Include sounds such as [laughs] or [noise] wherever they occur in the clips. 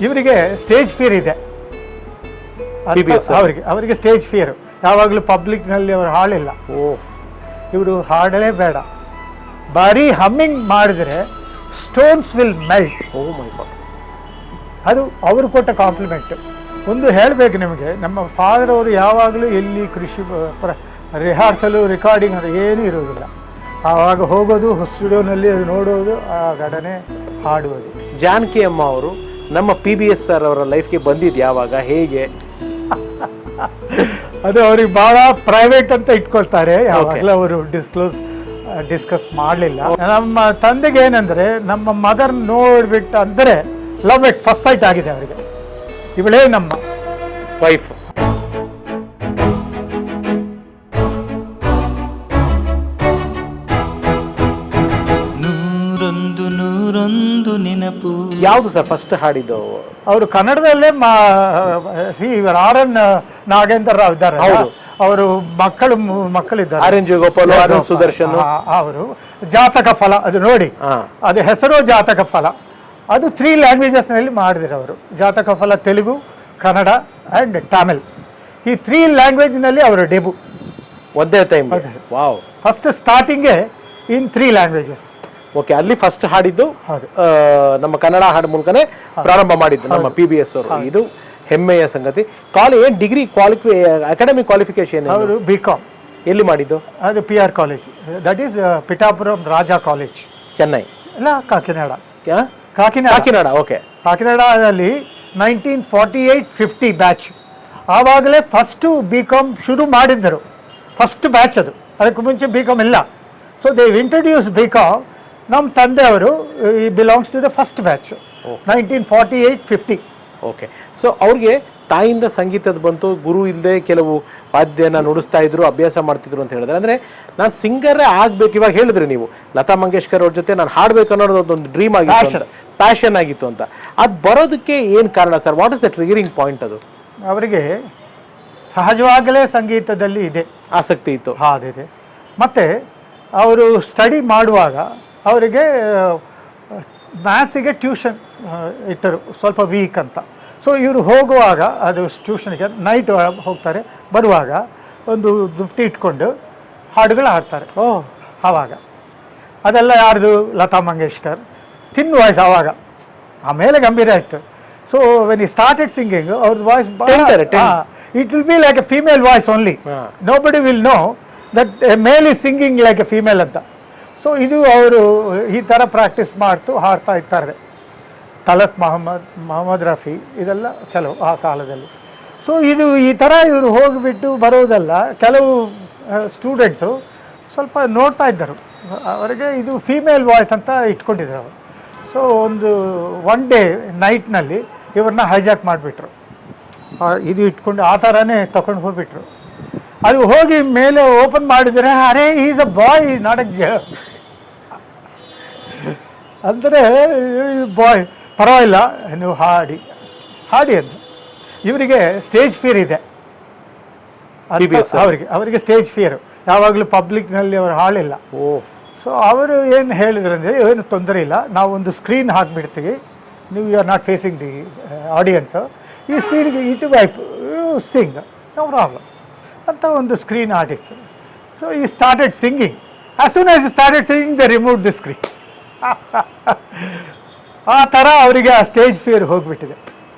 ಇವರಿಗೆ stage fear ಇದೆ. ಅವರಿಗೆ ಅವರಿಗೆ ಸ್ಟೇಜ್ ಫಿಯರ್ ಯಾವಾಗಲೂ ಪಬ್ಲಿಕ್ನಲ್ಲಿ ಅವರು ಹಾಡಿಲ್ಲ ಓ. ಇವರು ಹಾಡಲೇ ಬೇಡ ಬರೀ ಹಮ್ಮಿಂಗ್ ಮಾಡಿದ್ರೆ stones will melt oh my god ಅದು ಅವರು ಕೊಟ್ಟ ಕಾಂಪ್ಲಿಮೆಂಟ್ ಒಂದು ಹೇಳಬೇಕು ನಿಮಗೆ ನಮ್ಮ ಫಾದರ್ ಅವರು ಯಾವಾಗಲೂ ಎಲ್ಲಿ ಕೃಷಿ ರಿಹಾರ್ಸಲು ರೆಕಾರ್ಡಿಂಗ್ ಅದು ಏನೂ ಇರೋದಿಲ್ಲ ಆವಾಗ ಹೋಗೋದು ಸ್ಟುಡಿಯೋನಲ್ಲಿ ನೋಡೋದು ಆ ಘಟನೆ ಹಾಡುವುದು. ಜಾನಕಿ ಅಮ್ಮ ಅವರು ನಮ್ಮ ಪಿ ಬಿ ಎಸ್ ಸರ್ ಅವರ ಲೈಫ್ಗೆ ಬಂದಿದ್ದು ಯಾವಾಗ ಹೇಗೆ? [laughs] ಅದು ಅವ್ರಿಗೆ ಭಾಳ ಪ್ರೈವೇಟ್ ಅಂತ ಇಟ್ಕೊಳ್ತಾರೆ. ಯಾವಾಗಲೂ ಅವರು ಡಿಸ್ಕ್ಲೋಸ್ ಡಿಸ್ಕಸ್ ಮಾಡಲಿಲ್ಲ. ನಮ್ಮ ತಂದೆಗೆ ಏನಂದರೆ ನಮ್ಮ ಮದರ್ ನೋಡ್ಬಿಟ್ಟು ಅಂದರೆ ಲವ್ ಇಟ್ ಫಸ್ಟ್ ಸೈಟ್ ಆಗಿದೆ ಅವರಿಗೆ. ಇವಳೇ ನಮ್ಮ ವೈಫ್ ಯಾವುದು ಸರ್ ಫಸ್ಟ್ ಹಾಡಿದ್ದು? ಅವರು ಕನ್ನಡದಲ್ಲೇ ಮಾ ಸಿ ಇವರು ಆರ್ ಎನ್ ನಾಗೇಂದ್ರ ರಾವ್ ಇದ್ದಾರೆ ಹೌದು. ಅವರು ಮಕ್ಕಳು ಮಕ್ಕಳಿದ್ದಾರೆ. R N Gopal Sudarshan. ಅವರು. ಜಾತಕ ಫಲ ಅದು ನೋಡಿ. ಹಾ. ಅದು ಹೆಸರು ಜಾತಕ ಫಲ. ಅದು ತ್ರೀ ಲ್ಯಾಂಗ್ವೇಜಸ್ನಲ್ಲಿ ಮಾಡಿದ್ರು ಅವರು. ಜಾತಕ ಫಲ ತೆಲುಗು ಕನ್ನಡ ಆ್ಯಂಡ್ ತಮಿಳ್ ಈ ತ್ರೀ ಲ್ಯಾಂಗ್ವೇಜ್ನಲ್ಲಿ ಅವರು ಡೆಬು ಒಂದೇ ಟೈಮ್ ಹೌದು. ವಾವ್ ಫಸ್ಟ್ ಸ್ಟಾರ್ಟಿಂಗೇ ಇನ್ ತ್ರೀ ಲ್ಯಾಂಗ್ವೇಜಸ್ ಓಕೆ ಅಲ್ಲಿ ಫಸ್ಟ್ ಹಾಡಿದ್ದು ನಮ್ಮ ಕನ್ನಡ ಹಾಡು ಮೂಲಕನೇ ಪ್ರಾರಂಭ ಮಾಡಿದ್ದು ನಮ್ಮ ಪಿ ಬಿ ಎಸ್ ಅವರು. ಇದು ಹೆಮ್ಮೆಯ ಸಂಗತಿ. ಕಾಲ್ ಏನ್ ಡಿಗ್ರಿ ಕ್ವಾಲಿಫಿ ಅಕಾಡೆಮಿಕ್ ಕ್ವಾಲಿಫಿಕೇಶನ್ ಅವರು ಬಿ ಕಾಮ್ ಎಲ್ಲಿ ಮಾಡಿದ್ದು? ಅದು P R college that is Pithapuram Raja college Chennai ಇಲ್ಲ Kakinada? Kakinada Kakinada okay ಕಾಕಿನಾಡದಲ್ಲಿ nineteen forty eight fifty batch ಆವಾಗಲೇ ಫಸ್ಟು ಬಿ ಕಾಮ್ ಶುರು ಮಾಡಿದ್ದರು. ಫಸ್ಟ್ ಬ್ಯಾಚ್ ಅದು. ಅದಕ್ಕೆ ಮುಂಚೆ ಬಿ ಕಾಮ್ ಇಲ್ಲ. So they've introduce B com ನಮ್ಮ ತಂದೆಯವರು he belongs to the first batch nineteen forty eight fifty okay so ಅವ್ರಿಗೆ ತಾಯಿಂದ ಸಂಗೀತದ ಬಂತು ಗುರು ಇಲ್ಲದೆ ಕೆಲವು ವಾದ್ಯನ ನುಡಿಸ್ತಾ ಇದ್ರು ಅಭ್ಯಾಸ ಮಾಡ್ತಿದ್ರು ಅಂತ ಹೇಳಿದ್ರೆ. ಅಂದರೆ ನಾನು ಸಿಂಗರೇ ಆಗ್ಬೇಕು ಇವಾಗ ಹೇಳಿದ್ರಿ ನೀವು. ಲತಾ ಮಂಗೇಶ್ಕರ್ ಅವ್ರ ಜೊತೆ ನಾನು ಹಾಡ್ಬೇಕು ಅನ್ನೋದು ಅದೊಂದು ಡ್ರೀಮ್ ಆಗಿತ್ತು ಪ್ಯಾಶನ್ ಪ್ಯಾಷನ್ ಆಗಿತ್ತು ಅಂತ. ಅದು ಬರೋದಕ್ಕೆ ಏನು ಕಾರಣ sir? What is the triggering point ಅದು? ಅವರಿಗೆ ಸಹಜವಾಗಲೇ ಸಂಗೀತದಲ್ಲಿ ಇದೆ. ಆಸಕ್ತಿ ಇತ್ತು. ಅದಿದೆ ಮತ್ತು ಅವರು ಸ್ಟಡಿ ಮಾಡುವಾಗ ಅವರಿಗೆ ಮ್ಯಾಥ್ಸಿಗೆ ಟ್ಯೂಷನ್ ಇಟ್ಟರು ಸ್ವಲ್ಪ ವೀಕ್ ಅಂತ. ಸೊ ಇವರು ಹೋಗುವಾಗ ಅದು ಟ್ಯೂಷನ್ಗೆ ನೈಟ್ ಹೋಗ್ತಾರೆ. ಬರುವಾಗ ಒಂದು ದುಪ್ಟಿ ಇಟ್ಕೊಂಡು ಹಾಡುಗಳು ಹಾಡ್ತಾರೆ. ಓಹ್ ಆವಾಗ ಅದೆಲ್ಲ ಯಾರ್ದು? ಲತಾ ಮಂಗೇಶ್ಕರ್. ತಿನ್ ವಾಯ್ಸ್ ಆವಾಗ ಆಮೇಲೆ ಗಂಭೀರ ಆಯಿತು. So when he started singing ಅವ್ರದ್ದು voice. It will be like a female voice only. Nobody will know that male is singing like a female ಅಂತ. ಸೊ ಇದು ಅವರು ಈ ಥರ ಪ್ರಾಕ್ಟೀಸ್ ಮಾಡ್ತು, ಹಾಡ್ತಾ ಇರ್ತಾರೆ. ತಲತ್ ಮೊಹಮ್ಮದ್ ಮೊಹಮ್ಮದ್ ರಫಿ, ಇದೆಲ್ಲ ಕೆಲವು ಆ ಕಾಲದಲ್ಲಿ. ಸೊ ಇದು ಈ ಥರ ಇವರು ಹೋಗಿಬಿಟ್ಟು ಬರೋದಲ್ಲ, ಕೆಲವು ಸ್ಟೂಡೆಂಟ್ಸು ಸ್ವಲ್ಪ ನೋಡ್ತಾ ಇದ್ದರು. ಅವರಿಗೆ ಇದು ಫೀಮೇಲ್ ವಾಯ್ಸ್ ಅಂತ ಇಟ್ಕೊಂಡಿದ್ರು ಅವರು. ಸೊ ಒಂದು ಒನ್ ಡೇ ನೈಟ್ನಲ್ಲಿ ಇವ್ರನ್ನ ಹೈಜಾಕ್ ಮಾಡಿಬಿಟ್ರು. ಇದು ಇಟ್ಕೊಂಡು ಆ ಥರನೇ ತಗೊಂಡು ಹೋಗ್ಬಿಟ್ರು. ಅದು ಹೋಗಿ ಮೇಲೆ ಓಪನ್ ಮಾಡಿದರೆ, ಅರೆ is a bye not a ಅಂದರೆ ಬಾಯ್ ಪರವಾಗಿಲ್ಲ ನೀವು ಹಾಡಿ. ಹಾಡಿ ಅಂತ. ಇವರಿಗೆ ಸ್ಟೇಜ್ ಫಿಯರ್ ಇದೆ. ಅವರಿಗೆ ಅವರಿಗೆ ಸ್ಟೇಜ್ ಫಿಯರು ಯಾವಾಗಲೂ ಪಬ್ಲಿಕ್ನಲ್ಲಿ ಅವರು ಹಾಳಿಲ್ಲ ಓ. ಸೊ ಅವರು ಏನು ಹೇಳಿದ್ರು ಅಂದರೆ ಏನು ತೊಂದರೆ ಇಲ್ಲ. ನಾವು ಒಂದು ಸ್ಕ್ರೀನ್ ಹಾಕಿಬಿಡ್ತೀವಿ. ನೀವು you are not facing the audience ಈ ಸ್ಕ್ರೀನ್ಗೆ it wipe sing no problem ಅಂತ ಒಂದು screen ಆಡಿತ್ತು so he started singing as soon as started singing the remove the screen ಆ ಥರ ಅವರಿಗೆ ಆ ಸ್ಟೇಜ್ ಫಿಯರ್ ಹೋಗ್ಬಿಟ್ಟಿದೆ.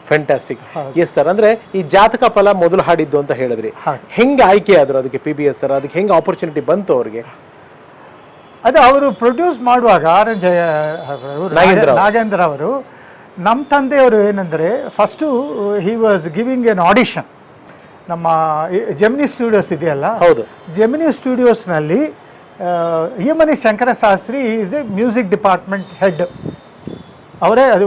ಫ್ಯಾಂಟಾಸ್ಟಿಕ್. ಎಸ್ ಸರ್ ಅಂದ್ರೆ ಈ ಜಾತಕ ಫಲ ಮೊದಲು ಹಾಡಿದ್ದು ಅಂತ ಹೇಳಿದ್ರಿ. ಹೆಂಗೆ. ಆಯ್ಕೆ ಆದ್ರು ಅದಕ್ಕೆ ಪಿ ಬಿ ಎಸ್ ಸರ್ ಅದಕ್ಕೆ ಹೆಂಗೆ ಆಪರ್ಚುನಿಟಿ ಬಂತು ಅವ್ರಿಗೆ? ಅದು ಅವರು ಪ್ರೊಡ್ಯೂಸ್ ಮಾಡುವಾಗ ಆರ್ ಎನ್ ಜಯ. ನಾಗೇಂದ್ರ ಅವರು. ನಮ್ಮ ತಂದೆಯವರು ಏನಂದರೆ first he was giving an audition ನಮ್ಮ ಜೆಮಿನಿ ಸ್ಟುಡಿಯೋಸ್ ಇದೆಯಲ್ಲ? ಹೌದು. Gemini ಸ್ಟುಡಿಯೋಸ್ನಲ್ಲಿ Emani Shankara Shastri is a music department head ಅವರೇ ಅದು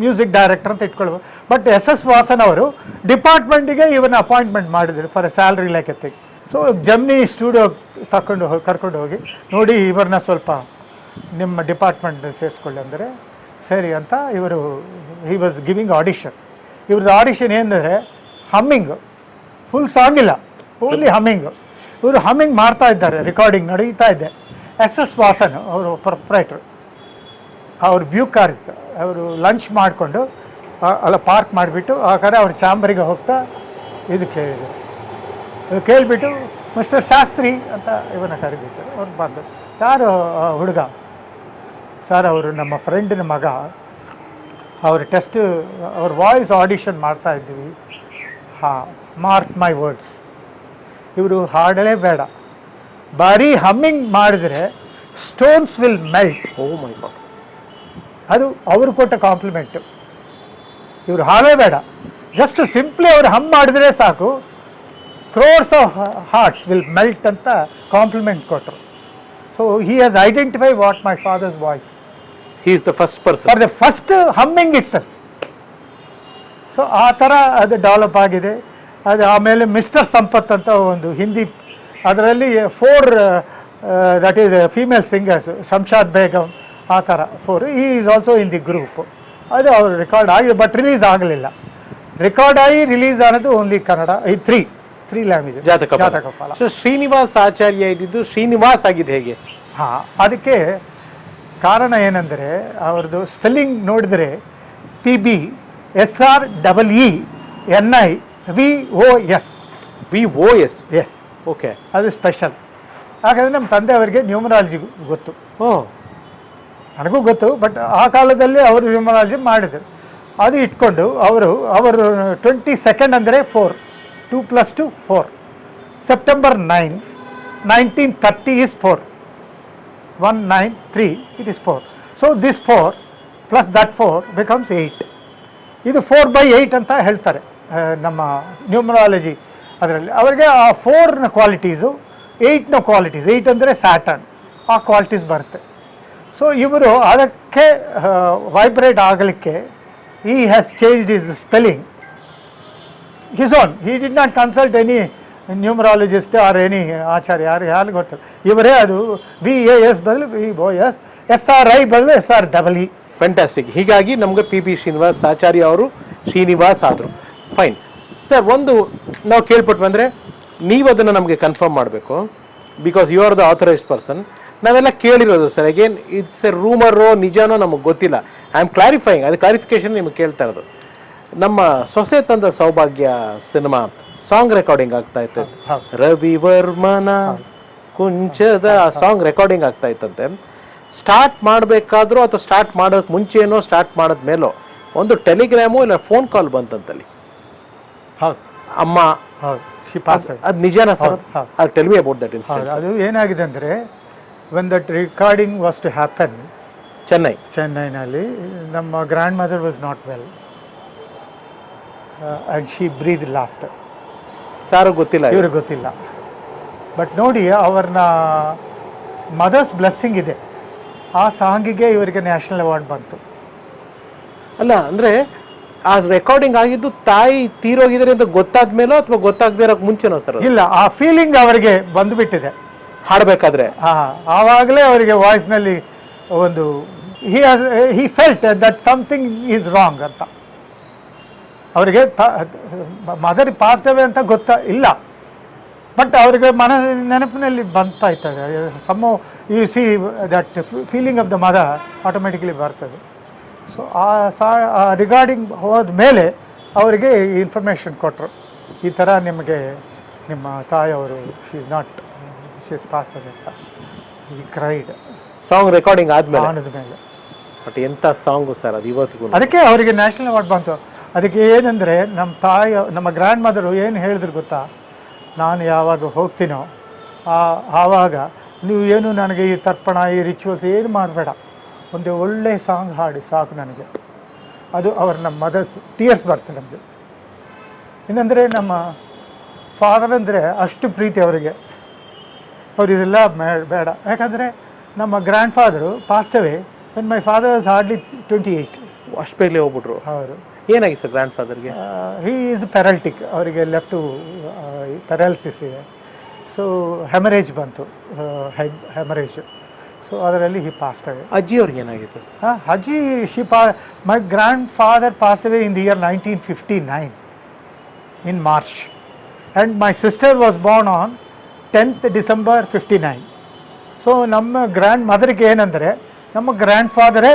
ಮ್ಯೂಸಿಕ್ ಡೈರೆಕ್ಟರ್ ಅಂತ ಇಟ್ಕೊಳ್ಬೋದು ಬಟ್ ಎಸ್ ಎಸ್ ವಾಸನ್ ಅವರು ಡಿಪಾರ್ಟ್ಮೆಂಟಿಗೆ ಇವನ್ನ ಅಪಾಯಿಂಟ್ಮೆಂಟ್ ಮಾಡಿದ್ರು ಫಾರ್ ಸ್ಯಾಲ್ರಿ ಲೆಕ್ಕತ್ತಿಗೆ ಸೊ ಜಮ್ನಿ ಸ್ಟುಡಿಯೋ ತಕೊಂಡು ಹೋಗಿ ಕರ್ಕೊಂಡು ಹೋಗಿ, ನೋಡಿ ಇವ್ರನ್ನ ಸ್ವಲ್ಪ ನಿಮ್ಮ ಡಿಪಾರ್ಟ್ಮೆಂಟ್ ಸೇರಿಸ್ಕೊಳ್ಳಿ ಅಂದರೆ ಸರಿ ಅಂತ ಇವರು ಹಿ ವಾಸ್ ಗಿವಿಂಗ್ ಆಡಿಷನ್ ಇವ್ರದ್ದು ಆಡಿಷನ್ ಏನಂದರೆ ಹಮ್ಮಿಂಗ್ ಫುಲ್ ಸಾಂಗ್ ಇಲ್ಲ. ಓನ್ಲಿ ಹಮ್ಮಿಂಗ್ ಇವರು ಹಮ್ಮಿಂಗ್ ಮಾಡ್ತಾ ಇದ್ದಾರೆ ರೆಕಾರ್ಡಿಂಗ್ ನಡೀತಾ ಇದೆ. ಎಸ್ ಎಸ್ ವಾಸನ್ ಅವರು ಪ್ರೊಪ್ರೈಟ್ರು ಅವ್ರು ಬ್ಯೂ ಕಾರ್ ಇತ್ತು. ಅವರು ಲಂಚ್ ಮಾಡಿಕೊಂಡು ಅಲ್ಲ ಪಾರ್ಕ್ ಮಾಡಿಬಿಟ್ಟು, ಆ ಕಡೆ ಅವ್ರ ಚಾಂಬರಿಗೆ ಹೋಗ್ತಾ ಇದು ಕೇಳಿದರು. ಇದು ಕೇಳಿಬಿಟ್ಟು ಮಿಸ್ಟರ್ ಶಾಸ್ತ್ರಿ ಅಂತ ಇವನ ಕರೆದಿದ್ದರು ಅವ್ರು ಬಂದರು. ಯಾರು ಹುಡುಗ? ಸರ್, ಅವರು ನಮ್ಮ ಫ್ರೆಂಡಿನ ಮಗ. ಅವ್ರ ಟೆಸ್ಟ್ ಅವ್ರ ವಾಯ್ಸ್ ಆಡಿಷನ್ ಮಾಡ್ತಾ ಇದ್ದೀವಿ ಹಾಂ ಮಾರ್ಕ್ ಮೈ ವರ್ಡ್ಸ್ ಇವರು ಹಾಡಲೇ ಬೇಡ. ಬಾರಿ ಹಮ್ಮಿಂಗ್ ಮಾಡಿದ್ರೆ stones will melt oh my god. ಅದು ಅವರು ಕೊಟ್ಟ ಕಾಂಪ್ಲಿಮೆಂಟು ಇವರು ಹಾಡೇ ಬೇಡ. ಜಸ್ಟ್ ಸಿಂಪ್ಲಿ ಅವರು ಹಮ್ ಮಾಡಿದ್ರೆ ಸಾಕು. Crores of hearts will melt ಅಂತ ಕಾಂಪ್ಲಿಮೆಂಟ್ ಕೊಟ್ಟರು so he has identify what my father's voice he is the first person for the first humming it's so ಆ ಥರ ಅದು ಡೆವಲಪ್ ಆಗಿದೆ. ಅದು ಆಮೇಲೆ ಮಿಸ್ಟರ್ ಸಂಪತ್ ಅಂತ ಒಂದು ಹಿಂದಿ ಅದರಲ್ಲಿ for that is female singers Shamshad Begum ಆ ಥರ for he is also in the group ಅದು ಅವರು ರೆಕಾರ್ಡ್ ಆಗಿದೆ ಬಟ್ ರಿಲೀಸ್ ಆಗಲಿಲ್ಲ. ರೆಕಾರ್ಡ್ ಆಗಿ ರಿಲೀಸ್ ಅನ್ನೋದು ಓನ್ಲಿ ಕನ್ನಡ ಈ ತ್ರೀ ತ್ರೀ ಲ್ಯಾಂಗ್ವೇಜ್ ಜಾತಕ ಜಾತಕ ಫಲ. ಸೊ ಶ್ರೀನಿವಾಸ್ ಆಚಾರ್ಯ ಇದ್ದಿದ್ದು ಶ್ರೀನಿವಾಸ್ ಆಗಿದೆ ಹೇಗೆ? ಹಾಂ ಅದಕ್ಕೆ ಕಾರಣ ಏನಂದರೆ ಅವ್ರದ್ದು ಸ್ಪೆಲ್ಲಿಂಗ್ ನೋಡಿದರೆ P B S R double E N I V O S V O S S okay ಅದು ಸ್ಪೆಷಲ್ ಹಾಗಾದರೆ ನಮ್ಮ ತಂದೆಯವರಿಗೆ ನ್ಯೂಮರಾಲಜಿ ಗೊತ್ತು. ಓ. ನನಗೂ ಗೊತ್ತು ಬಟ್ ಆ ಕಾಲದಲ್ಲಿ ಅವರು ನ್ಯೂಮರಾಲಜಿ ಮಾಡಿದರು. ಅದು ಇಟ್ಕೊಂಡು ಅವರು ಅವರು ಟ್ವೆಂಟಿ ಸೆಕೆಂಡ್ ಅಂದರೆ four two plus two four September nine nineteen thirty is four one nine three it is four so this four plus that four becomes eight ಇದು ಫೋರ್ ಬೈ ಏಯ್ಟ್ ಅಂತ ಹೇಳ್ತಾರೆ. ನಮ್ಮ ನ್ಯೂಮರಾಲಜಿ ಅದರಲ್ಲಿ. ಅವರಿಗೆ ಆ ಫೋರ್ನ qualities ಏಯ್ಟ್ನ ಕ್ವಾಲಿಟೀಸ್ ಏಯ್ಟ್ ಅಂದರೆ ಸ್ಯಾಟರ್ನ್ ಆ ಕ್ವಾಲಿಟೀಸ್ ಬರುತ್ತೆ. ಸೊ ಇವರು ಅದಕ್ಕೆ ವೈಬ್ರೇಟ್ ಆಗಲಿಕ್ಕೆ ಈ has changed his spelling his own he did not consult any numerologist or any ಆಚಾರ್ಯ ಯಾರು ಯಾರು ಗೊತ್ತಿಲ್ಲ. ಇವರೇ ಅದು ಬಿ ಎ ಎಸ್ ಬದಲು B O S S R I ಬದಲು S R double E fantastic ಹೀಗಾಗಿ ನಮ್ಗೆ ಪಿ ಬಿ ಶ್ರೀನಿವಾಸ್ ಆಚಾರ್ಯ ಅವರು ಶ್ರೀನಿವಾಸ್ ಆದರು. ಫೈನ್ ಸರ್ ಒಂದು ನಾವು ಕೇಳ್ಪಟ್ವಿ ಅಂದರೆ ನೀವು ಅದನ್ನು ನಮಗೆ ಕನ್ಫರ್ಮ್ ಮಾಡಬೇಕು. Because you are the authorised person ನಾವೆಲ್ಲ ಕೇಳಿರೋದು ಸರ್ ಅಗೇನ್ ಇಟ್ಸ್ ಎ ರೂಮರೋ ನಿಜಾನೋ ನಮಗೆ ಗೊತ್ತಿಲ್ಲ. ಐ ಆಮ್ ಕ್ಲಾರಿಫೈಯಿಂಗ್ ಅದು ಕ್ಲಾರಿಫಿಕೇಶನ್ ನಿಮಗೆ ಕೇಳ್ತಾ ಇರೋದು. ನಮ್ಮ ಸೊಸೆ ತಂದ ಸೌಭಾಗ್ಯ ಸಿನಿಮಾ ಸಾಂಗ್ ರೆಕಾರ್ಡಿಂಗ್ ಆಗ್ತಾ ಇತ್ತು. ರವಿ ವರ್ಮನ ಕುಂಚದ ಸಾಂಗ್ ರೆಕಾರ್ಡಿಂಗ್ ಆಗ್ತಾ ಇತ್ತಂತೆ. ಸ್ಟಾರ್ಟ್ ಮಾಡಬೇಕಾದ್ರೂ ಅಥವಾ ಸ್ಟಾರ್ಟ್ ಮಾಡೋಕ್ಕೆ ಮುಂಚೆನೋ ಸ್ಟಾರ್ಟ್ ಮಾಡಿದ್ಮೇಲೋ ಒಂದು ಟೆಲಿಗ್ರಾಮು ಇಲ್ಲ ಫೋನ್ ಕಾಲ್ ಬಂತಂತಲ್ಲಿ. ಅಮ್ಮ ಅದು ನಿಜನಾ sir? Tell me about that incident ಅದು ಏನಾಗಿದೆ ಅಂದರೆ when that recording was to happen Chennai. ಚೆನ್ನೈನಲ್ಲಿ ನಮ್ಮ grandmother was not well and she breathe last sir ಗೊತ್ತಿಲ್ಲ. ಇವ್ರಿಗೆ ಗೊತ್ತಿಲ್ಲ. ಬಟ್ ನೋಡಿ ಅವ್ರನ್ನ ಮದರ್ಸ್ ಬ್ಲೆಸ್ಸಿಂಗ್ ಇದೆ. ಆ ಸಾಂಗಿಗೆ ಇವರಿಗೆ ನ್ಯಾಷನಲ್ ಅವಾರ್ಡ್ ಬಂತು. ಅಲ್ಲ ಅಂದ್ರೆ ಆ ರೆಕಾರ್ಡಿಂಗ್ ಆಗಿದ್ದು ತಾಯಿ ತೀರೋಗಿದ್ರೆ ಅಂತ ಗೊತ್ತಾದ್ಮೇಲೋ ಅಥವಾ ಗೊತ್ತಾಗದೇ ಇರೋಕ್ ಮುಂಚೆನೋ ಸರ್ ಇಲ್ಲ ಆ ಫೀಲಿಂಗ್ ಅವರಿಗೆ ಬಂದುಬಿಟ್ಟಿದೆ. ಹಾಡಬೇಕಾದ್ರೆ? ಹಾ ಆವಾಗಲೇ ಅವರಿಗೆ ವಾಯ್ಸ್ನಲ್ಲಿ ಒಂದು he he felt that something is wrong ಅಂತ. ಅವರಿಗೆ ಮದರ್ ಪಾಸ್ಟ್ ಅವೇ ಅಂತ ಗೊತ್ತ ಇಲ್ಲ. ಬಟ್ ಅವರಿಗೆ ಮನ ನೆನಪಿನಲ್ಲಿ ಬಂತಾ ಇರ್ತದೆ. Some you see that feeling of the mother automatically ಬರ್ತದೆ. ಸೊ ಆ ಸಾ ರಿಗಾರ್ಡಿಂಗ್ ಹೋದ ಮೇಲೆ ಅವರಿಗೆ ಇನ್ಫಾರ್ಮೇಷನ್ ಕೊಟ್ಟರು ಈ ಥರ ನಿಮಗೆ ನಿಮ್ಮ ತಾಯಿಯವರು she is not she is passed ಅಂತ. ಈ ಕ್ರೈಡ್ ಸಾಂಗ್ ರೆಕಾರ್ಡಿಂಗ್ ಆದ್ಮೇಲೆ? ಆನದ ಮೇಲೆ. ಬಟ್ ಎಂಥ ಸಾಂಗು ಸರ್ ಅದು ಇವತ್ತಿಗೂ? ಅದಕ್ಕೆ ಅವರಿಗೆ ನ್ಯಾಷನಲ್ ಅವಾರ್ಡ್ ಬಂತು. ಅದಕ್ಕೆ ಏನಂದರೆ ನಮ್ಮ ತಾಯಿ ನಮ್ಮ ಗ್ರ್ಯಾಂಡ್ ಮದರು ಏನು ಹೇಳಿದ್ರು ಗೊತ್ತಾ? ನಾನು ಯಾವಾಗ ಹೋಗ್ತೀನೋ ಆವಾಗ ನೀವು ಏನು ನನಗೆ ಈ ತರ್ಪಣ ಈ ರಿಚುವಲ್ಸ್ ಏನು ಮಾಡಬೇಡ. ಒಂದು ಒಳ್ಳೆ ಸಾಂಗ್ ಹಾಡಿ ಸಾಕು ನನಗೆ. ಅದು ಅವ್ರ ನಮ್ಮ ಮದರ್ಸ್ ಟಿಯರ್ಸ್ ಬರ್ತದೆ ನಮಗೆ. ಇನ್ನಂದರೆ ನಮ್ಮ ಫಾದರ್ ಅಂದರೆ ಅಷ್ಟು ಪ್ರೀತಿ ಅವರಿಗೆ. ಅವ್ರು ಇದೆಲ್ಲ ಬೇಡ. ಯಾಕಂದರೆ ನಮ್ಮ grand father passed away when my father was hardly twenty eight ಅಷ್ಟು ಬೇಗಲೇ ಹೋಗ್ಬಿಟ್ರು. ಅವರು ಏನಾಗಿತ್ತು ಸರ್ ಗ್ರ್ಯಾಂಡ್ ಫಾದರ್ಗೆ ಹೀ ಈಸ್ ಪೆರಲ್ಟಿಕ್ ಅವರಿಗೆ ಲೆಫ್ಟು ಪೆರಾಲಿಸಿಸ್ ಇದೆ. ಸೊ ಹೆಮರೇಜ್ ಬಂತು. ಹೆಡ್ ಹೆಮರೇಜ್ ಸೊ ಅದರಲ್ಲಿ ಹಿ ಪಾಸ್ಟ್ ಅವೇ ಅಜ್ಜಿ ಅವ್ರಿಗೆ ಏನಾಗಿತ್ತು? ಹಾಂ ಅಜ್ಜಿ ಶಿ ಪಾ my grandfather passed away in the year nineteen fifty nine in March and my sister was born on tenth December fifty nine so ನಮ್ಮ ಗ್ರ್ಯಾಂಡ್ ಮದರ್ಗೆ ಏನಂದರೆ ನಮ್ಮ ಗ್ರ್ಯಾಂಡ್ ಫಾದರೇ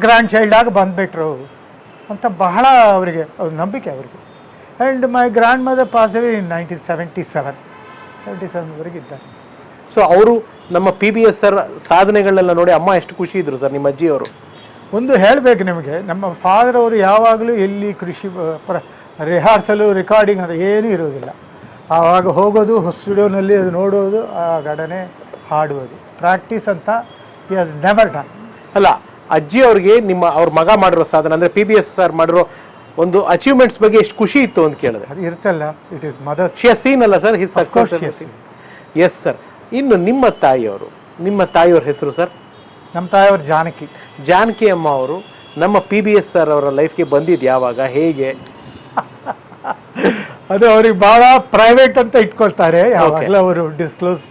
ಗ್ರ್ಯಾಂಡ್ ಚೈಲ್ಡಾಗಿ ಬಂದುಬಿಟ್ರು ಅಂತ ಬಹಳ ಅವರಿಗೆ ಅವ್ರ ನಂಬಿಕೆ ಅವರಿಗೆ. And my grandmother passed away in nineteen seventy seven seventy ಸೆವೆನ್ವರೆಗೆ ಇದ್ದಾರೆ ಸೊ ಅವರು ನಮ್ಮ ಪಿ ಬಿ ಎಸ್ ಸರ್ ಸಾಧನೆಗಳನ್ನೆಲ್ಲ ನೋಡಿ ಅಮ್ಮ ಎಷ್ಟು ಖುಷಿ ಇದ್ರು ಸರ್ ನಿಮ್ಮ ಅಜ್ಜಿಯವರು. ಒಂದು ಹೇಳಬೇಕು ನಿಮಗೆ ನಮ್ಮ ಫಾದರ್ ಅವರು ಯಾವಾಗಲೂ ಎಲ್ಲಿ ಕೃಷಿ ಪ್ರ ರಿಹಾರ್ಸಲು ರೆಕಾರ್ಡಿಂಗ್ ಅದು ಏನೂ ಇರೋದಿಲ್ಲ ಆವಾಗ ಹೋಗೋದು ಸ್ಟುಡಿಯೋನಲ್ಲಿ ಅದು ನೋಡೋದು ಆ ಗಡನೆ ಹಾಡುವುದು. ಪ್ರಾಕ್ಟೀಸ್ ಅಂತ ಈ ಹಸ್ ನೆವರ್ ಡನ್ ಅಲ್ಲ ಅಜ್ಜಿ ಅವ್ರಿಗೆ ನಿಮ್ಮ ಅವ್ರ ಮಗ ಮಾಡಿರೋ ಸಾಧನೆ ಅಂದರೆ ಪಿ ಬಿ ಎಸ್ ಸರ್ ಮಾಡಿರೋ ಒಂದು ಅಚೀವ್ಮೆಂಟ್ಸ್ ಬಗ್ಗೆ ಎಷ್ಟು ಖುಷಿ ಇತ್ತು ಅಂತ ಕೇಳಿದೆ. ಅದು ಇರ್ತಲ್ಲ it is mother she seen ಅಲ್ಲ sir his has S sir ಇನ್ನು ನಿಮ್ಮ ತಾಯಿಯವರು ನಿಮ್ಮ ತಾಯಿಯವ್ರ ಹೆಸರು ಸರ್? ನಮ್ಮ ತಾಯಿಯವರು ಜಾನಕಿ. ಜಾನಕಿ ಅಮ್ಮ ಅವರು ನಮ್ಮ ಪಿ ಬಿ ಎಸ್ ಸರ್ ಅವರ ಲೈಫ್ಗೆ ಬಂದಿದ್ದು ಯಾವಾಗ ಹೇಗೆ? [laughs] ಅದು ಅವ್ರಿಗೆ ಭಾಳ ಪ್ರೈವೇಟ್ ಅಂತ ಇಟ್ಕೊಳ್ತಾರೆ ಯಾವಾಗಲೂ ಅವರು ಡಿಸ್ಕ್ಲೋಸ್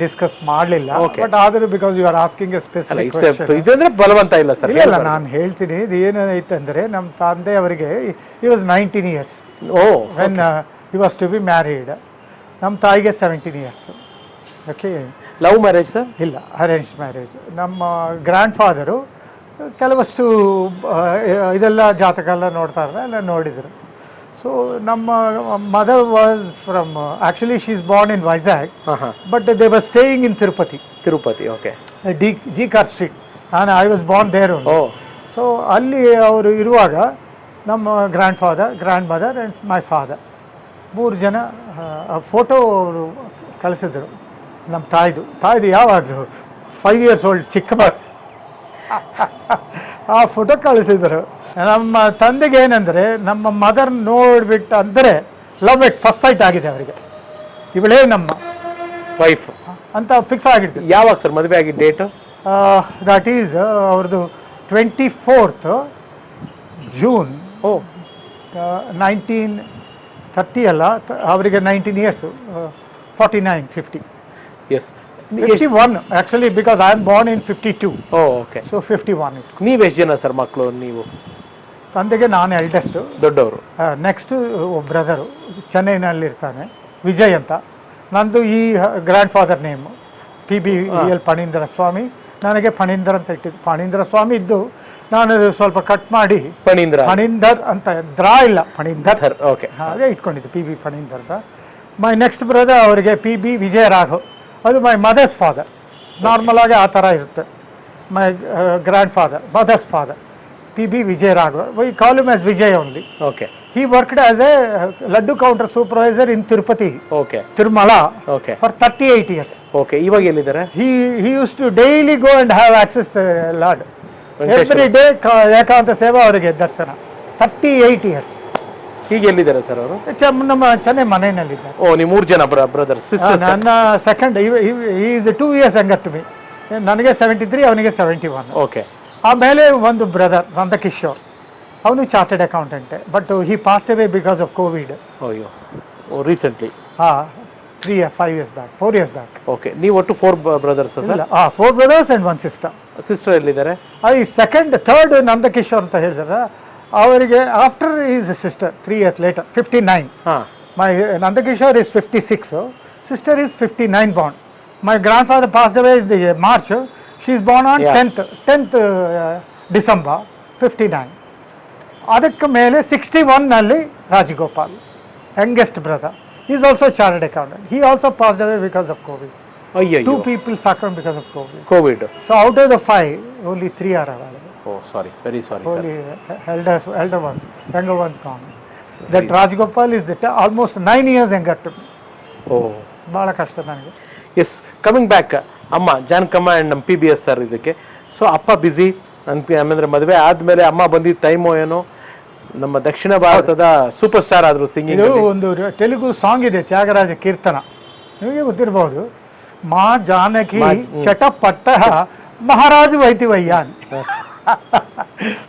ಡಿಸ್ಕಸ್ ಮಾಡಲಿಲ್ಲ. ಬಟ್ ಆದರೂ because you are asking a specific ಇದಂದ್ರೆ ಬಲವಂತ ಇಲ್ಲ ಸರ್ ಇಲ್ಲ ನಾನು ಹೇಳ್ತೀನಿ ಇದು ಏನಾಯ್ತಂದ್ರೆ ನಮ್ಮ ತಂದೆ ಅವರಿಗೆ ಈ was nineteen years oh when you was to be married ನಮ್ಮ ತಾಯಿಗೆ seventeen years okay. Love marriage sir ಇಲ್ಲ ಅರೇಂಜ್ ಮ್ಯಾರೇಜ್ ನಮ್ಮ ಗ್ರ್ಯಾಂಡ್ ಫಾದರು ಕೆಲವಷ್ಟು ಇದೆಲ್ಲ ಜಾತಕ ಎಲ್ಲ ನೋಡ್ತಾರೆ ಎಲ್ಲ ನೋಡಿದರು. ಸೊ ನಮ್ಮ mother was from actually she is born in Vizag but they were staying in Tirupati Tirupati okay D G car street ನಾನು I was born there oh so ಅಲ್ಲಿ ಅವರು ಇರುವಾಗ ನಮ್ಮ grand father grandmother and my father ಮೂರು ಜನ photo ಅವರು ಕಳಿಸಿದ್ರು. ನಮ್ಮ ತಾಯ್ದು ತಾಯ್ದು ಯಾವಾಗಲೂ ಫೈವ್ ಇಯರ್ಸ್ ಓಲ್ಡ್ ಚಿಕ್ಕ ಮಗ ಆ ಫೋಟೋ ಕಳಿಸಿದರು. ನಮ್ಮ ತಂದೆಗೆ ಏನಂದರೆ ನಮ್ಮ ಮದರ್ ನೋಡಿಬಿಟ್ಟು ಅಂದರೆ ಲವ್ ಇಟ್ ಫಸ್ಟ್ ಸೈಟ್ ಆಗಿದೆ ಅವರಿಗೆ. ಇವಳೇ ನಮ್ಮ ವೈಫ್ ಅಂತ ಫಿಕ್ಸ್ ಆಗಿತ್ತು. ಯಾವಾಗ ಸರ್ ಮದುವೆ ಆಗಿದ್ದ ಡೇಟು ದಟ್ ಈಸ್ ಅವ್ರದ್ದು twenty fourth June oh nineteen thirty ಅಲ್ಲ ಅವರಿಗೆ nineteen years forty nine fifty yes fifty one actually because I am born in fifty two okay so fifty one ನೀವು ಎಷ್ಟು ಜನ ಸರ್ ಮಕ್ಕಳು ನೀವು? ತಂದೆಗೆ ನಾನು ಎಲ್ಡೆಸ್ಟು ದೊಡ್ಡವರು? ನೆಕ್ಸ್ಟು ಬ್ರದರು ಚೆನ್ನೈನಲ್ಲಿರ್ತಾನೆ ವಿಜಯ್ ಅಂತ. ನಂದು ಈ grandfather name P B L Phanindra Swami ನನಗೆ ಫಣೀಂದರ್ ಅಂತ ಇಟ್ಟಿದ್ದು ಫಣೀಂದ್ರ ಸ್ವಾಮಿ ಇದ್ದು ನಾನು ಸ್ವಲ್ಪ ಕಟ್ ಮಾಡಿ ಫಣೀಂದ್ರ ಫಣೀಂದರ್ ಅಂತ ದ್ರಾ ಇಲ್ಲ ಫಣೀಂದರ್ ಓಕೆ ಹಾಗೆ ಇಟ್ಕೊಂಡಿದ್ದು ಪಿ ಬಿ ಫಣೀಂದರ್ ಅಂತ ಮೈ ನೆಕ್ಸ್ಟ್ ಬ್ರದರ್ ಅವರಿಗೆ ಪಿ ಬಿ ವಿಜಯ ರಾಘವ್ ಅದು ಮೈ ಮದರ್ಸ್ ಫಾದರ್ ನಾರ್ಮಲ್ ಆಗಿ ಆ ಥರ ಇರುತ್ತೆ. My grandfather mother's father P B Vijaya Raghav why call S Vijay only okay he worked as a laddu counter supervisor in Tirupati okay Tirumala okay for thirty eight years okay ಇವಾಗ ಎಲ್ಲಿದ್ದಾರೆ? He he use to daily go and have access lord every day Ekanta Seva ಅವರಿಗೆ ದರ್ಶನ. Thirty eight years ಈಗ ಎಲ್ಲಿದ್ದಾರೆ sir ಅವರು? ನಮ್ಮ ಚೆನ್ನೈ ಮನೆಯಲ್ಲಿದ್ದಾರೆ. ಓ ನೀವು ಮೂರು ಜನ ಬ್ರದರ್ ಆ, ಸಿಸ್ಟರ್ ನನ್ನ second is two years to me ನನಗೆ ಸೆವೆಂಟಿ ತ್ರೀ ಅವನಿಗೆ ಸೆವೆಂಟಿ ಒನ್ ಓಕೆ ಆಮೇಲೆ ಒಂದು ಬ್ರದರ್ ನಂದಕಿಶೋರ್ ಅವನು chartered ಅಕೌಂಟೆಂಟೆ but he passed away because of Covid ಅಯ್ಯೋ ಓ ರೀಸೆಂಟ್ಲಿ ಹಾಂ three five years back four years back okay ನೀವು ಒಟ್ಟು ಫೋರ್ ಬ್ರದರ್ಸ್ ಸರ್ ಇಲ್ಲ ಹಾಂ four brothers and one sister sister ಎಲ್ಲಿದ್ದಾರೆ? ಅದು ಈ ಸೆಕೆಂಡ್ ಥರ್ಡ್ ನಂದಕಿಶೋರ್ ಅಂತ ಹೇಳಿದಾರೆ ಅವರಿಗೆ after is sister three years later fifty nine ಹಾಂ. My Nandakishore is fifty six sister is fifty nine bond my grandfather passed away the March she is born on Yeah. Tenth tenth December fifty nine ಅದಕ್ಕೆ ಮೇಲೆ sixty ಒನ್ನಲ್ಲಿ Rajagopal youngest brother is also chartered accountant he also passed away because of Covid ಅಯ್ಯೋ two people ಸಾಕೊಂಡ್ because of Covid Covid so out of the five only three are available oh sorry very sorry sir only elders, elder ones, younger ones gone. That Rajgopal is the almost nine years younger to me. Oh ಭಾಳ ಕಷ್ಟ ನನಗೆ. Yes coming back ಅಮ್ಮ Janakamma and ನಮ್ಮ P B S sir ಇದಕ್ಕೆ. So ಅಪ್ಪ busy ನನ್ನ ಆಮೇಲೆ ಮದುವೆ ಆದಮೇಲೆ ಅಮ್ಮ ಬಂದಿದ್ದ ಟೈಮು ಏನೋ? ನಮ್ಮ ದಕ್ಷಿಣ ಭಾರತದ ಸೂಪರ್ ಸ್ಟಾರ್ ಆದರು ಸಿಂಗಿಂಗ್ ಇದು ಒಂದು ತೆಲುಗು ಸಾಂಗ್ ಇದೆ ತ್ಯಾಗರಾಜ ಕೀರ್ತನ. ನಿಮಗೆ ಗೊತ್ತಿರಬಹುದು ಮಾ ಜಾನಕಿ ಹ್ಮ್. ಚಟಪಟ್ಟ ಮಹಾರಾಜು ವೈತಿವಯ್ಯ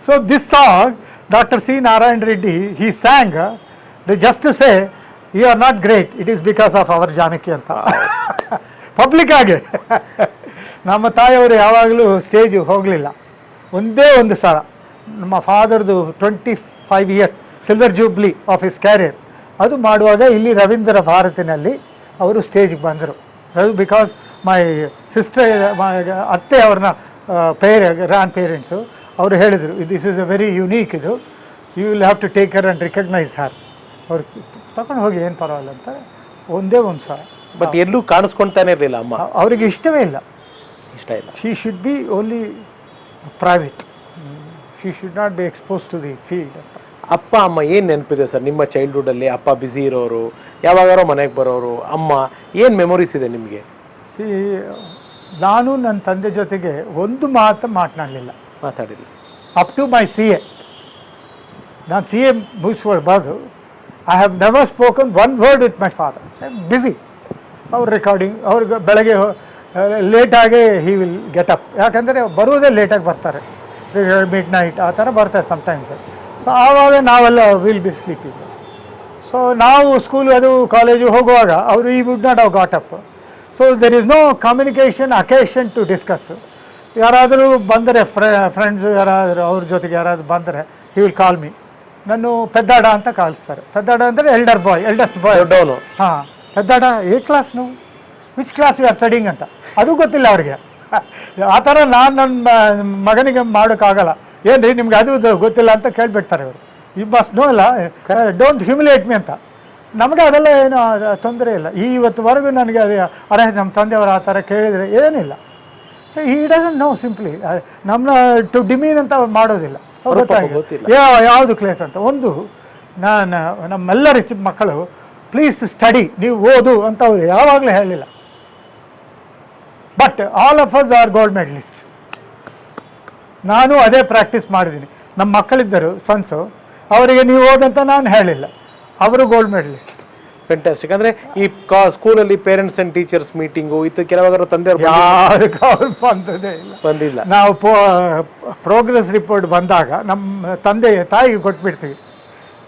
so this song doctor C Narayan Reddy he sang. Just to say you are not great it is because of our Janaki ಅಂತ ಪಬ್ಲಿಕ್ ಆಗಿ. ನಮ್ಮ ತಾಯಿಯವರು ಯಾವಾಗಲೂ ಸ್ಟೇಜ್ ಹೋಗಲಿಲ್ಲ. ಒಂದೇ ಒಂದು ಸಲ. ನಮ್ಮ ಫಾದರ್ದು twenty five years silver jubilee of his career ಅದು ಮಾಡುವಾಗ ಇಲ್ಲಿ ರವೀಂದ್ರ ಭಾರತಿನಲ್ಲಿ ಅವರು ಸ್ಟೇಜ್ಗೆ ಬಂದರು. ಅದು ಬಿಕಾಸ್ ಮೈ ಸಿಸ್ಟರ್ ಅತ್ತೆ ಅವ್ರನ್ನ ಪೇರೆ ಗ್ರ್ಯಾಂಡ್ ಪೇರೆಂಟ್ಸು ಅವರು ಹೇಳಿದರು this is a very unique ಇದು. You will have to take care and recognise her ಅವ್ರು ತಗೊಂಡು ಹೋಗಿ ಏನು ಪರವಾಗಿಲ್ಲ ಅಂತ ಒಂದೇ ಒಂದು ಸಲ ಬಟ್ ಎಲ್ಲೂ ಕಾಣಿಸ್ಕೊಳ್ತಾನೆ ಇರಲಿಲ್ಲ ಅಮ್ಮ. ಅವರಿಗೆ ಇಷ್ಟವೇ ಇಲ್ಲ. ಇಷ್ಟ ಇಲ್ಲ. She should be only private she should not be expose to the field ಅಪ್ಪ ಅಮ್ಮ ಏನು ನೆನಪಿದೆ ಸರ್ ನಿಮ್ಮ ಚೈಲ್ಡ್ಹುಡಲ್ಲಿ ಅಪ್ಪ ಬ್ಯುಸಿ ಇರೋರು ಯಾವಾಗಾರೋ ಮನೆಗೆ ಬರೋರು ಅಮ್ಮ ಏನು ಮೆಮೊರೀಸ್ ಇದೆ ನಿಮಗೆ? ಸಿ ನಾನು ನನ್ನ ತಂದೆ ಜೊತೆಗೆ ಒಂದು ಮಾತು ಮಾತನಾಡಲಿಲ್ಲ. ಮಾತಾಡಿಲ್ಲ. Up to my C A ನಾನು C A ಮುಗಿಸ್ಕೊಳ್ಬಾರ್ದು I have never spoken one word with my father busy ಅವ್ರ ರೆಕಾರ್ಡಿಂಗ್ ಅವ್ರಿಗೆ ಬೆಳಗ್ಗೆ ಲೇಟಾಗಿ ಹಿ ವಿಲ್ ಗೆಟ್ ಅಪ್ ಯಾಕಂದರೆ ಬರುವುದೇ ಲೇಟಾಗಿ ಬರ್ತಾರೆ. ಮಿಡ್ ನೈಟ್ ಆ ಥರ ಬರ್ತಾರೆ ಸಮಟೈಮ್ಸ್ ಸೊ ಆವಾಗ ನಾವೆಲ್ಲ ವಿಲ್ ಬಿ ಸ್ಲೀಪಿಂಗ್ ಸೊ ನಾವು ಸ್ಕೂಲ್ ಅದು ಕಾಲೇಜು ಹೋಗುವಾಗ ಅವರು ಈ would not have got up so there is no communication occasion to discuss ಯಾರಾದರೂ ಬಂದರೆ ಫ್ರೆ ಫ್ರೆಂಡ್ಸು ಯಾರಾದರೂ ಅವ್ರ ಜೊತೆಗೆ ಯಾರಾದರೂ ಬಂದರೆ ಹಿ ವಿಲ್ ಕಾಲ್ ಮಿ ನಾನು ಪೆದ್ದಾಡ ಅಂತ ಕಾಲಿಸ್ತಾರೆ. ಪೆದ್ದಾಡ ಅಂದರೆ ಎಲ್ಡರ್ ಬಾಯ್ ಎಲ್ಡೆಸ್ಟ್ ಬಾಯ್ ದೊಡ್ಡವನು. ಹಾಂ ಪೆದ್ದಾಡ ಏ ಕ್ಲಾಸ್ ನೀವು? Which class you are studying ಅಂತ? ಅದು ಗೊತ್ತಿಲ್ಲ ಅವ್ರಿಗೆ. ಆ ಥರ ನಾನು ನನ್ನ ಮಗನಿಗೆ ಮಾಡೋಕ್ಕಾಗಲ್ಲ. ಏನು ರೀ ನಿಮ್ಗೆ ಅದು ಗೊತ್ತಿಲ್ಲ ಅಂತ ಕೇಳಿಬಿಡ್ತಾರೆ ಇವರು. ಯು ಮಸ್ಟ್ ನೋ ಅಲ್ಲ ಡೋಂಟ್ ಹ್ಯೂಮಿಲೇಟ್ ಮಿ ಅಂತ. ನಮಗೆ ಅದೆಲ್ಲ ಏನು ತೊಂದರೆ ಇಲ್ಲ. ಈ ಇವತ್ತುವರೆಗೂ ನನಗೆ ಅದೇ ಅರೆ ನಮ್ಮ ತಂದೆಯವರು ಆ ಥರ ಕೇಳಿದರೆ ಏನಿಲ್ಲ. ಈ ಡಸಂಟ್ ನೋ ಸಿಂಪ್ಲಿ ನಮ್ಮನ್ನ ಟು ಡಿಮೀನ್ ಅಂತ ಮಾಡೋದಿಲ್ಲ. ಯಾವ ಯಾವುದು ಕ್ಲೇಸ್ ಅಂತ. ಒಂದು ನಾನು ನಮ್ಮೆಲ್ಲರ ಮಕ್ಕಳು ಪ್ಲೀಸ್ ಸ್ಟಡಿ ನೀವು ಓದು ಅಂತ ಅವರು ಯಾವಾಗಲೂ ಹೇಳಿಲ್ಲ. But all of us are gold medalist ನಾನು ಅದೇ ಪ್ರಾಕ್ಟೀಸ್ ಮಾಡಿದ್ದೀನಿ. ನಮ್ಮ ಮಕ್ಕಳಿದ್ದರು ಸನ್ಸು ಅವರಿಗೆ ನೀವು ಓದಂತ ನಾನು ಹೇಳಿಲ್ಲ. ಅವರು ಗೋಲ್ಡ್ ಮೆಡಲಿಸ್ಟ್ ಫೆಂಟಾಸ್ಟಿಕ್ ಅಂದ್ರೆ ಈ ಕಾ ಸ್ಕೂಲಲ್ಲಿ ಪೇರೆಂಟ್ಸ್ ಅಂಡ್ ಟೀಚರ್ಸ್ ಮೀಟಿಂಗು ಇತ್ತು ಕೆಲವಾಗರ ತಂದೆಯವರು ಯಾವುದಕ್ಕೂ ಅವ್ರು ಬಂದದೇ ಇಲ್ಲ. ಬಂದಿಲ್ಲ. ನಾವು ಪ್ರೋಗ್ರೆಸ್ ರಿಪೋರ್ಟ್ ಬಂದಾಗ ನಮ್ಮ ತಂದೆ ತಾಯಿಗೆ ಕೊಟ್ಬಿಡ್ತೀವಿ.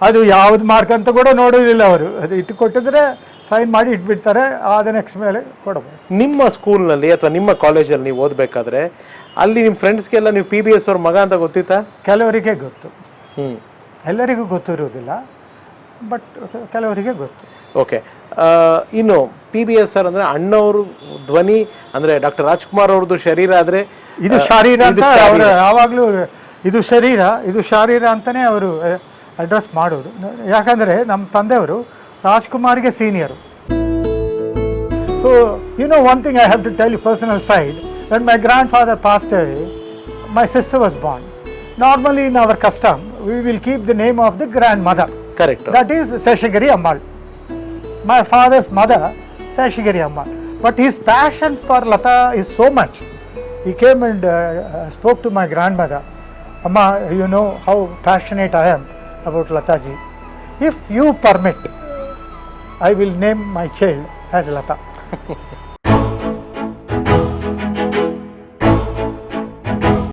ಅದು ಯಾವ್ದು ಮಾರ್ಕ್ ಅಂತ ಕೂಡ ನೋಡೋದಿಲ್ಲ ಅವರು. ಅದು ಇಟ್ಟು ಕೊಟ್ಟಿದ್ರೆ ಸೈನ್ ಮಾಡಿ ಇಟ್ಬಿಡ್ತಾರೆ ಆದ ನೆಕ್ಸ್ಟ್ ಮೇಲೆ ಕೊಡಬಹುದು ನಿಮ್ಮ ಸ್ಕೂಲ್ನಲ್ಲಿ ಅಥವಾ ನಿಮ್ಮ ಕಾಲೇಜಲ್ಲಿ ನೀವು ಓದಬೇಕಾದ್ರೆ ಅಲ್ಲಿ ನಿಮ್ಮ ಫ್ರೆಂಡ್ಸ್ಗೆಲ್ಲ ನೀವು ಪಿ ಬಿ ಎಸ್ ಅವ್ರ ಮಗ ಅಂತ ಗೊತ್ತಿತ್ತಾ? ಕೆಲವರಿಗೆ ಗೊತ್ತು. ಹ್ಞೂ ಎಲ್ಲರಿಗೂ ಗೊತ್ತಿರುವುದಿಲ್ಲ. ಬಟ್ ಕೆಲವರಿಗೆ ಗೊತ್ತು. ಓಕೆ ಇನ್ನು ಪಿ ಬಿ ಎಸ್ ಸರ್ ಅಂದರೆ ಅಣ್ಣವರು ಧ್ವನಿ ಅಂದರೆ ಡಾಕ್ಟರ್ ರಾಜ್ಕುಮಾರ್ ಅವ್ರದ್ದು ಶರೀರ ಆದರೆ ಇದು ಶಾರೀರ ಅಂತ ಅವರು ಯಾವಾಗಲೂ ಇದು ಶರೀರ ಇದು ಶಾರೀರ ಅಂತಲೇ ಅವರು ಅಡ್ರೆಸ್ ಮಾಡೋದು ಯಾಕಂದರೆ ನಮ್ಮ ತಂದೆಯವರು ರಾಜ್ಕುಮಾರ್ಗೆ senior so you know one thing I have to tell you personal side when my grandfather passed my sister was born normally in our custom we will keep the name of the grandmother Correct. That is Seshagiri Ammal. My father's mother, Seshagiri Ammal. But his passion for Lata is so much. He came and uh, spoke to my grandmother. Amma, you know how passionate I am about Lata ji. If you permit, I will name my child as Lata.